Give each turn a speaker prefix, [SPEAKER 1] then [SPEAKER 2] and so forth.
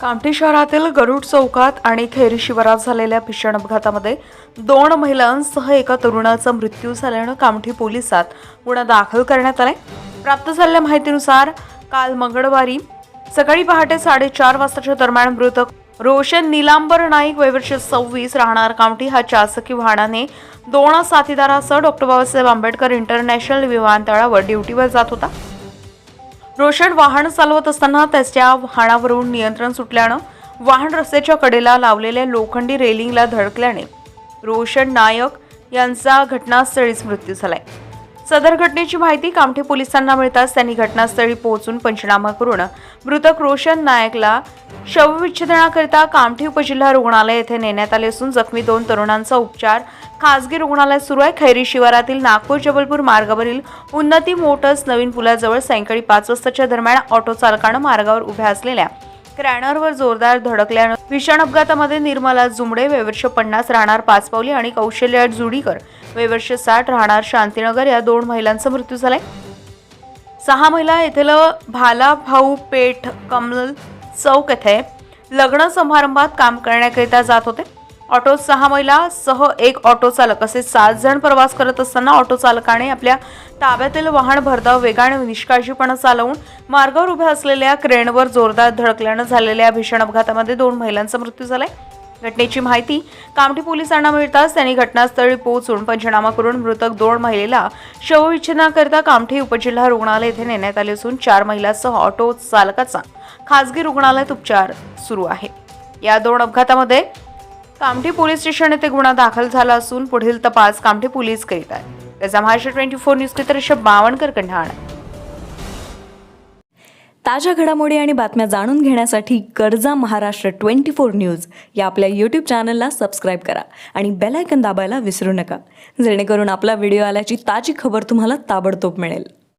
[SPEAKER 1] कामठी शहरातील गरुड चौकात आणि खैरी शिवारात झालेल्या भीषण अपघातामध्ये दोन महिलांसह एका तरुणाचा मृत्यू झाल्यानं कामठी पोलिसात गुन्हा दाखल करण्यात आलाय. प्राप्त झालेल्या माहितीनुसार काल मंगळवारी सकाळी पहाटे साडेचार वाजताच्या दरम्यान मृतक रोशन निलांबर नाईक वयवर्ष सव्वीस राहणार कामठी हा चासकी वाहनाने दोन साथीदारासह डॉक्टर बाबासाहेब आंबेडकर इंटरनॅशनल विमानतळावर ड्युटीवर जात होता. रोशन वाहन चालवत असताना त्याच्या वाहनावरून नियंत्रण सुटल्यानं वाहन रस्त्याच्या कडेला लावलेल्या लोखंडी रेलिंगला धडकल्याने रोशन नायक यांचा घटनास्थळीच मृत्यू झालाय. सदर घटनेची माहिती कामठे पोलिसांना मिळताच त्यांनी घटनास्थळी पोहोचून पंचनामा करून मृतक रोशन नायकला शवविच्छेदनाकरिता कामठी उपजिल्हा रुग्णालय येथे नेण्यात आले असून जखमी दोन तरुणांचा उपचार खासगी रुग्णालयात सुरू आहे. खैरी शिवारातील नागपूर जबलपूर मार्गावरील उन्नती मोटर्स नवीन पुलाजवळ सायंकाळी पाच वाजताच्या दरम्यान ऑटो चालकानं मार्गावर उभ्या असलेल्या क्रॅनरवर जोरदार धडकल्यानं भीषण अपघातामध्ये निर्मला जुमडे वेवर्ष पन्नास राहणार पाचपावली आणि कौशल्या जुडीकर वेवर्ष साठ राहणार शांतीनगर या दोन महिलांचा मृत्यू झालाय. सहा महिला येथील भाला भाऊ पेठ कमल चौक येथे लग्न समारंभात काम करण्याकरिता जात होते. ऑटो सहा महिला सह एक ऑटो चालक असे सात जण प्रवास करत असताना ऑटो चालकाने आपल्या ताब्यातील वाहन भरधाव वेगाने निष्काळजीपणा चालवून मार्गावर उभ्या असलेल्या क्रेनवर जोरदार धडकल्यानं झालेल्या भीषण अपघातामध्ये दोन महिलांचा मृत्यू झालाय. घटनेची माहिती कामठी पोलिसांना मिळताच त्यांनी घटनास्थळी पोहोचून पंचनामा करून मृतक दोन महिलेला शवविच्छेदनाकरिता कामठी उपजिल्हा रुग्णालय येथे नेण्यात आले असून चार महिलांसह ऑटो चालकाचा खासगी रुग्णालयात उपचार सुरू आहे. या दोन अपघातामध्ये कामठी पोलीस स्टेशन येथे गुन्हा दाखल झाला असून पुढील तपास कामठी पोलीस करीत आहेत. त्याचा Maharashtra twenty four news K Bawankar Bawankar कंढाण
[SPEAKER 2] ताज्या घडामोडी आणि बातम्या जाणून घेण्यासाठी कर्जा महाराष्ट्र ट्वेंटी फोर न्यूज या आपल्या यूट्यूब चॅनलला सबस्क्राईब करा आणि बेलायकन दाबायला विसरू नका. जेणेकरून आपला व्हिडिओ आल्याची ताजी खबर तुम्हाला ताबडतोब मिळेल.